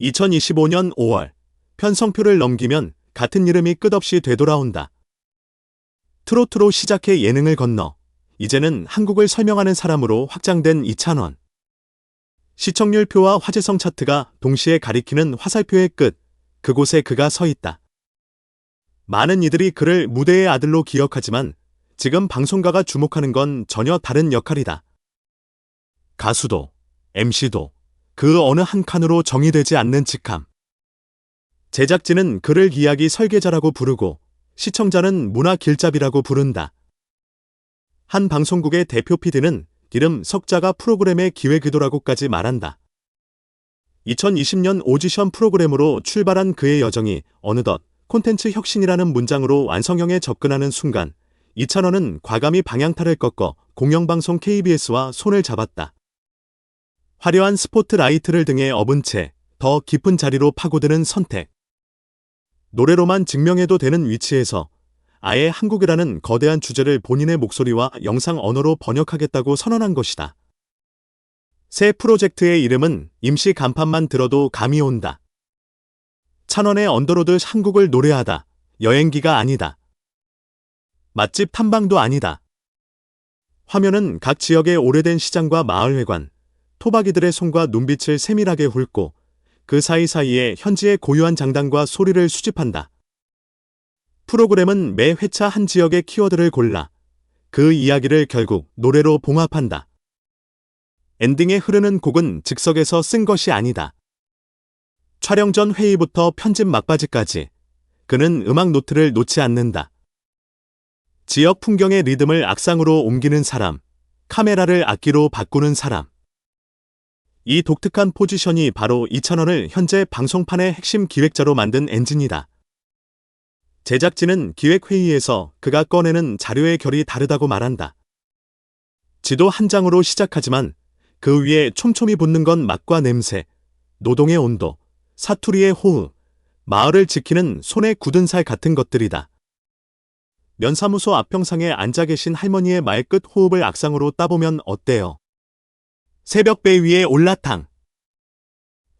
2025년 5월 편성표를 넘기면 같은 이름이 끝없이 되돌아온다. 트로트로 시작해 예능을 건너 이제는 한국을 설명하는 사람으로 확장된 이찬원. 시청률 표와 화제성 차트가 동시에 가리키는 화살표의 끝, 그곳에 그가 서 있다. 많은 이들이 그를 무대의 아들로 기억하지만 지금 방송가가 주목하는 건 전혀 다른 역할이다. 가수도, MC도 그 어느 한 칸으로 정의되지 않는 직함. 제작진은 그를 이야기 설계자라고 부르고 시청자는 문화 길잡이라고 부른다. 한 방송국의 대표 PD는 이름 석자가 프로그램의 기획 의도라고까지 말한다. 2020년 오디션 프로그램으로 출발한 그의 여정이 어느덧 콘텐츠 혁신이라는 문장으로 완성형에 접근하는 순간 이찬원은 과감히 방향타를 꺾어 공영방송 KBS와 손을 잡았다. 화려한 스포트라이트를 등에 업은 채 더 깊은 자리로 파고드는 선택. 노래로만 증명해도 되는 위치에서 아예 한국이라는 거대한 주제를 본인의 목소리와 영상 언어로 번역하겠다고 선언한 것이다. 새 프로젝트의 이름은 임시 간판만 들어도 감이 온다. 찬원의 언더로드 한국을 노래하다. 여행기가 아니다. 맛집 탐방도 아니다. 화면은 각 지역의 오래된 시장과 마을회관, 토박이들의 손과 눈빛을 세밀하게 훑고 그 사이사이에 현지의 고유한 장단과 소리를 수집한다. 프로그램은 매 회차 한 지역의 키워드를 골라 그 이야기를 결국 노래로 봉합한다. 엔딩에 흐르는 곡은 즉석에서 쓴 것이 아니다. 촬영 전 회의부터 편집 막바지까지 그는 음악 노트를 놓지 않는다. 지역 풍경의 리듬을 악상으로 옮기는 사람, 카메라를 악기로 바꾸는 사람. 이 독특한 포지션이 바로 이찬원을 현재 방송판의 핵심 기획자로 만든 엔진이다. 제작진은 기획회의에서 그가 꺼내는 자료의 결이 다르다고 말한다. 지도 한 장으로 시작하지만 그 위에 촘촘히 붙는 건 맛과 냄새, 노동의 온도, 사투리의 호흡, 마을을 지키는 손에 굳은 살 같은 것들이다. 면사무소 앞평상에 앉아 계신 할머니의 말끝 호흡을 악상으로 따보면 어때요? 새벽 배 위에 올라탕.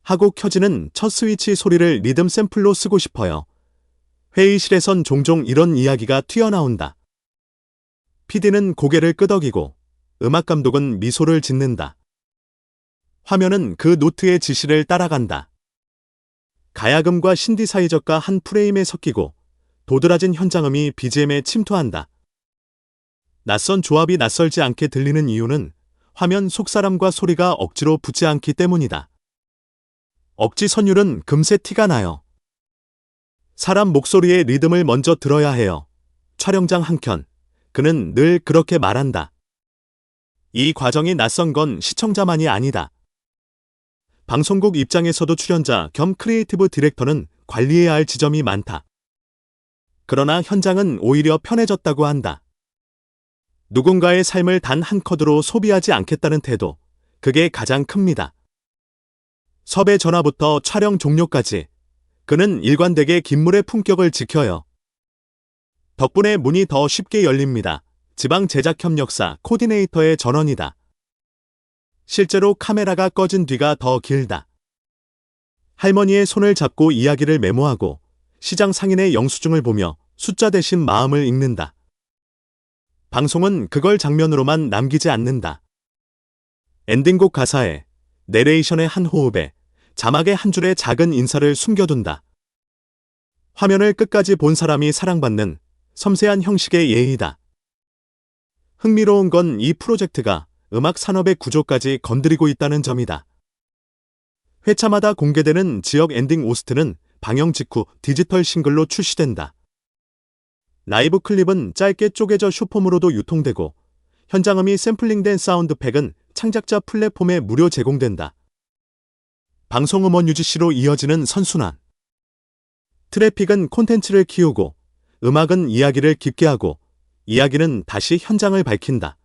하고 켜지는 첫 스위치 소리를 리듬 샘플로 쓰고 싶어요. 회의실에선 종종 이런 이야기가 튀어나온다. PD는 고개를 끄덕이고 음악 감독은 미소를 짓는다. 화면은 그 노트의 지시를 따라간다. 가야금과 신디사이저가 한 프레임에 섞이고 도드라진 현장음이 BGM에 침투한다. 낯선 조합이 낯설지 않게 들리는 이유는 화면 속 사람과 소리가 억지로 붙지 않기 때문이다. 억지 선율은 금세 티가 나요. 사람 목소리의 리듬을 먼저 들어야 해요. 촬영장 한켠. 그는 늘 그렇게 말한다. 이 과정이 낯선 건 시청자만이 아니다. 방송국 입장에서도 출연자 겸 크리에이티브 디렉터는 관리해야 할 지점이 많다. 그러나 현장은 오히려 편해졌다고 한다. 누군가의 삶을 단 한 컷으로 소비하지 않겠다는 태도, 그게 가장 큽니다. 섭외 전화부터 촬영 종료까지 그는 일관되게 긴물의 품격을 지켜요. 덕분에 문이 더 쉽게 열립니다. 지방 제작 협력사 코디네이터의 전원이다. 실제로 카메라가 꺼진 뒤가 더 길다. 할머니의 손을 잡고 이야기를 메모하고 시장 상인의 영수증을 보며 숫자 대신 마음을 읽는다. 방송은 그걸 장면으로만 남기지 않는다. 엔딩곡 가사에, 내레이션의 한 호흡에, 자막의 한 줄의 작은 인사를 숨겨둔다. 화면을 끝까지 본 사람이 사랑받는 섬세한 형식의 예의다. 흥미로운 건 이 프로젝트가 음악 산업의 구조까지 건드리고 있다는 점이다. 회차마다 공개되는 지역 엔딩 오스트는 방영 직후 디지털 싱글로 출시된다. 라이브 클립은 짧게 쪼개져 쇼폼으로도 유통되고 현장음이 샘플링된 사운드팩은 창작자 플랫폼에 무료 제공된다. 방송음원 UGC로 이어지는 선순환. 트래픽은 콘텐츠를 키우고 음악은 이야기를 깊게 하고 이야기는 다시 현장을 밝힌다.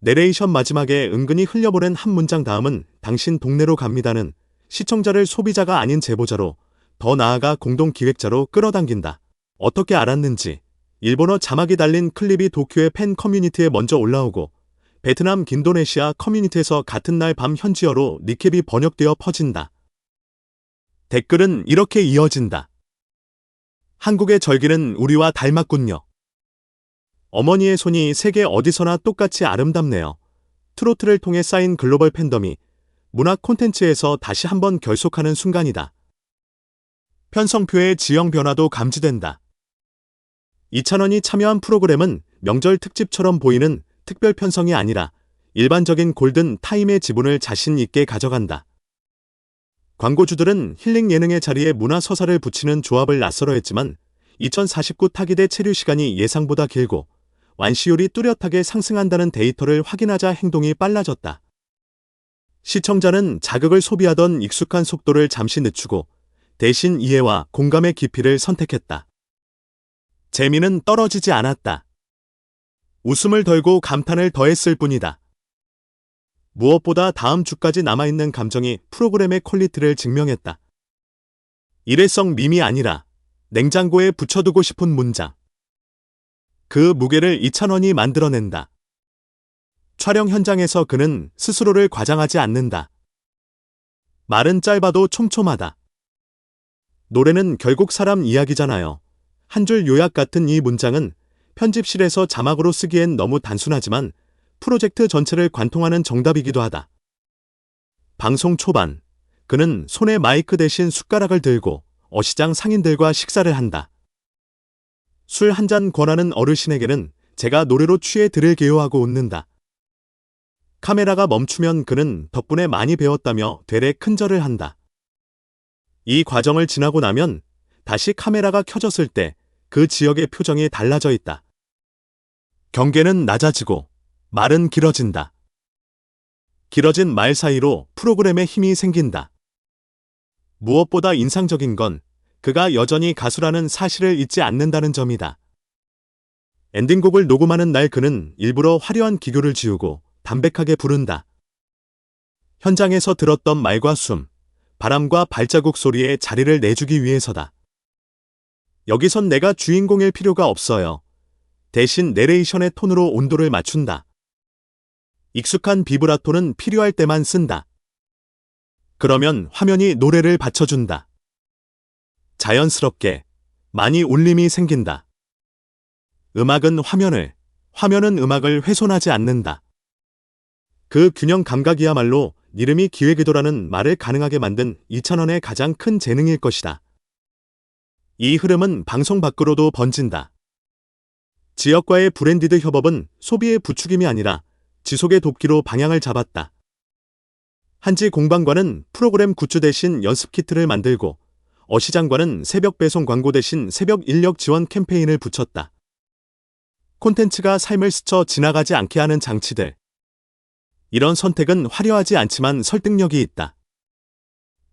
내레이션 마지막에 은근히 흘려보낸 한 문장 다음은 당신 동네로 갑니다는 시청자를 소비자가 아닌 제보자로 더 나아가 공동 기획자로 끌어당긴다. 어떻게 알았는지 일본어 자막이 달린 클립이 도쿄의 팬 커뮤니티에 먼저 올라오고 베트남 긴도네시아 커뮤니티에서 같은 날 밤 현지어로 니캡이 번역되어 퍼진다. 댓글은 이렇게 이어진다. 한국의 절기는 우리와 닮았군요. 어머니의 손이 세계 어디서나 똑같이 아름답네요. 트로트를 통해 쌓인 글로벌 팬덤이 문화 콘텐츠에서 다시 한번 결속하는 순간이다. 편성표의 지형 변화도 감지된다. 이찬원이 참여한 프로그램은 명절 특집처럼 보이는 특별 편성이 아니라 일반적인 골든 타임의 지분을 자신 있게 가져간다. 광고주들은 힐링 예능의 자리에 문화 서사를 붙이는 조합을 낯설어 했지만 2049 타기대 체류 시간이 예상보다 길고 완시율이 뚜렷하게 상승한다는 데이터를 확인하자 행동이 빨라졌다. 시청자는 자극을 소비하던 익숙한 속도를 잠시 늦추고 대신 이해와 공감의 깊이를 선택했다. 재미는 떨어지지 않았다. 웃음을 덜고 감탄을 더했을 뿐이다. 무엇보다 다음 주까지 남아있는 감정이 프로그램의 퀄리티를 증명했다. 일회성 밈이 아니라 냉장고에 붙여두고 싶은 문장. 그 무게를 이찬원이 만들어낸다. 촬영 현장에서 그는 스스로를 과장하지 않는다. 말은 짧아도 촘촘하다. 노래는 결국 사람 이야기잖아요. 한 줄 요약 같은 이 문장은 편집실에서 자막으로 쓰기엔 너무 단순하지만 프로젝트 전체를 관통하는 정답이기도 하다. 방송 초반, 그는 손에 마이크 대신 숟가락을 들고 어시장 상인들과 식사를 한다. 술 한 잔 권하는 어르신에게는 제가 노래로 취해 들을게요 하고 웃는다. 카메라가 멈추면 그는 덕분에 많이 배웠다며 되레 큰절을 한다. 이 과정을 지나고 나면 다시 카메라가 켜졌을 때 그 지역의 표정이 달라져 있다. 경계는 낮아지고 말은 길어진다. 길어진 말 사이로 프로그램에 힘이 생긴다. 무엇보다 인상적인 건 그가 여전히 가수라는 사실을 잊지 않는다는 점이다. 엔딩곡을 녹음하는 날 그는 일부러 화려한 기교를 지우고 담백하게 부른다. 현장에서 들었던 말과 숨, 바람과 발자국 소리에 자리를 내주기 위해서다. 여기선 내가 주인공일 필요가 없어요. 대신 내레이션의 톤으로 온도를 맞춘다. 익숙한 비브라토는 필요할 때만 쓴다. 그러면 화면이 노래를 받쳐준다. 자연스럽게 많이 울림이 생긴다. 음악은 화면을, 화면은 음악을 훼손하지 않는다. 그 균형 감각이야말로 이름이 기획의도라는 말을 가능하게 만든 이찬원의 가장 큰 재능일 것이다. 이 흐름은 방송 밖으로도 번진다. 지역과의 브랜디드 협업은 소비의 부추김이 아니라 지속의 돕기로 방향을 잡았다. 한지 공방과는 프로그램 굿즈 대신 연습 키트를 만들고 어시장과는 새벽 배송 광고 대신 새벽 인력 지원 캠페인을 붙였다. 콘텐츠가 삶을 스쳐 지나가지 않게 하는 장치들. 이런 선택은 화려하지 않지만 설득력이 있다.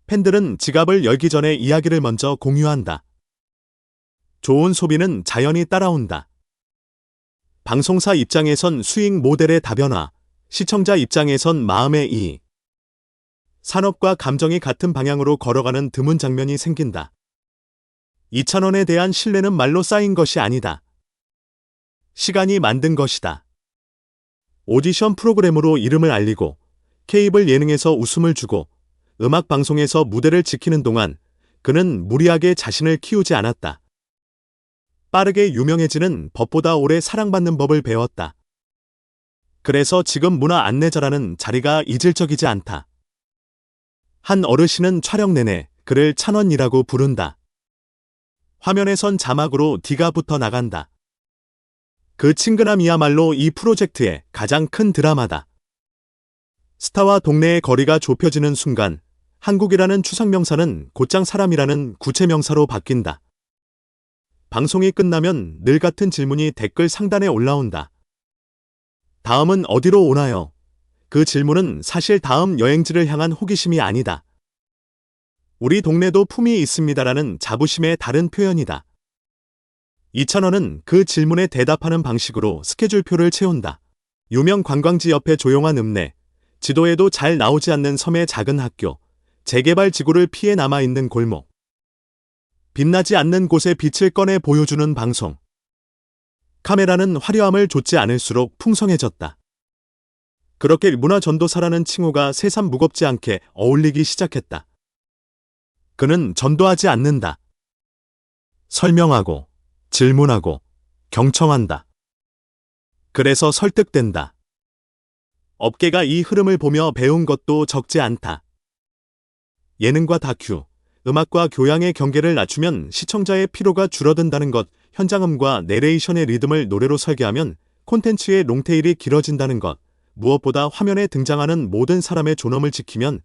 팬들은 지갑을 열기 전에 이야기를 먼저 공유한다. 좋은 소비는 자연히 따라온다. 방송사 입장에선 수익 모델의 다변화, 시청자 입장에선 마음의 이익. 산업과 감정이 같은 방향으로 걸어가는 드문 장면이 생긴다. 2천원에 대한 신뢰는 말로 쌓인 것이 아니다. 시간이 만든 것이다. 오디션 프로그램으로 이름을 알리고 케이블 예능에서 웃음을 주고 음악 방송에서 무대를 지키는 동안 그는 무리하게 자신을 키우지 않았다. 빠르게 유명해지는 법보다 오래 사랑받는 법을 배웠다. 그래서 지금 문화 안내자라는 자리가 이질적이지 않다. 한 어르신은 촬영 내내 그를 찬원이라고 부른다. 화면에 선 자막으로 D가 붙어 나간다. 그 친근함이야말로 이 프로젝트의 가장 큰 드라마다. 스타와 동네의 거리가 좁혀지는 순간 한국이라는 추상명사는 곧장 사람이라는 구체명사로 바뀐다. 방송이 끝나면 늘 같은 질문이 댓글 상단에 올라온다. 다음은 어디로 오나요? 그 질문은 사실 다음 여행지를 향한 호기심이 아니다. 우리 동네도 품이 있습니다라는 자부심의 다른 표현이다. 이찬원은 그 질문에 대답하는 방식으로 스케줄표를 채운다. 유명 관광지 옆에 조용한 읍내, 지도에도 잘 나오지 않는 섬의 작은 학교, 재개발 지구를 피해 남아있는 골목. 빛나지 않는 곳에 빛을 꺼내 보여주는 방송. 카메라는 화려함을 좇지 않을수록 풍성해졌다. 그렇게 문화 전도사라는 칭호가 새삼 무겁지 않게 어울리기 시작했다. 그는 전도하지 않는다. 설명하고, 질문하고, 경청한다. 그래서 설득된다. 업계가 이 흐름을 보며 배운 것도 적지 않다. 예능과 다큐, 음악과 교양의 경계를 낮추면 시청자의 피로가 줄어든다는 것, 현장음과 내레이션의 리듬을 노래로 설계하면 콘텐츠의 롱테일이 길어진다는 것, 무엇보다 화면에 등장하는 모든 사람의 존엄을 지키면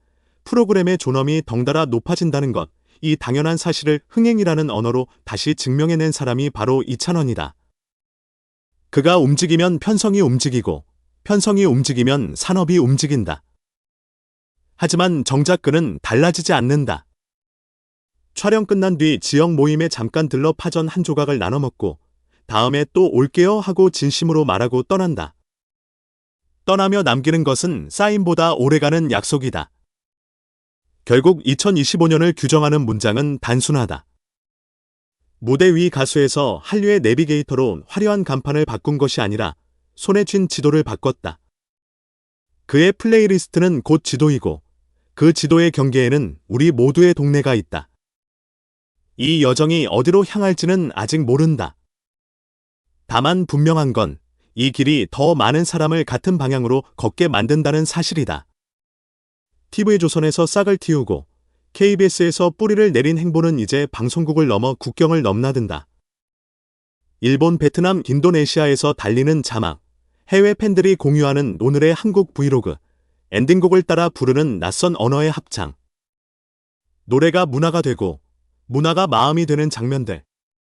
프로그램의 존엄이 덩달아 높아진다는 것, 이 당연한 사실을 흥행이라는 언어로 다시 증명해낸 사람이 바로 이찬원이다. 그가 움직이면 편성이 움직이고, 편성이 움직이면 산업이 움직인다. 하지만 정작 그는 달라지지 않는다. 촬영 끝난 뒤 지역 모임에 잠깐 들러 파전 한 조각을 나눠 먹고 다음에 또 올게요 하고 진심으로 말하고 떠난다. 떠나며 남기는 것은 사인보다 오래가는 약속이다. 결국 2025년을 규정하는 문장은 단순하다. 무대 위 가수에서 한류의 내비게이터로 화려한 간판을 바꾼 것이 아니라 손에 쥔 지도를 바꿨다. 그의 플레이리스트는 곧 지도이고 그 지도의 경계에는 우리 모두의 동네가 있다. 이 여정이 어디로 향할지는 아직 모른다. 다만 분명한 건 이 길이 더 많은 사람을 같은 방향으로 걷게 만든다는 사실이다. TV조선에서 싹을 틔우고 KBS에서 뿌리를 내린 행보는 이제 방송국을 넘어 국경을 넘나든다. 일본, 베트남, 인도네시아에서 달리는 자막, 해외 팬들이 공유하는 오늘의 한국 브이로그, 엔딩곡을 따라 부르는 낯선 언어의 합창. 노래가 문화가 되고 문화가 마음이 되는 장면들.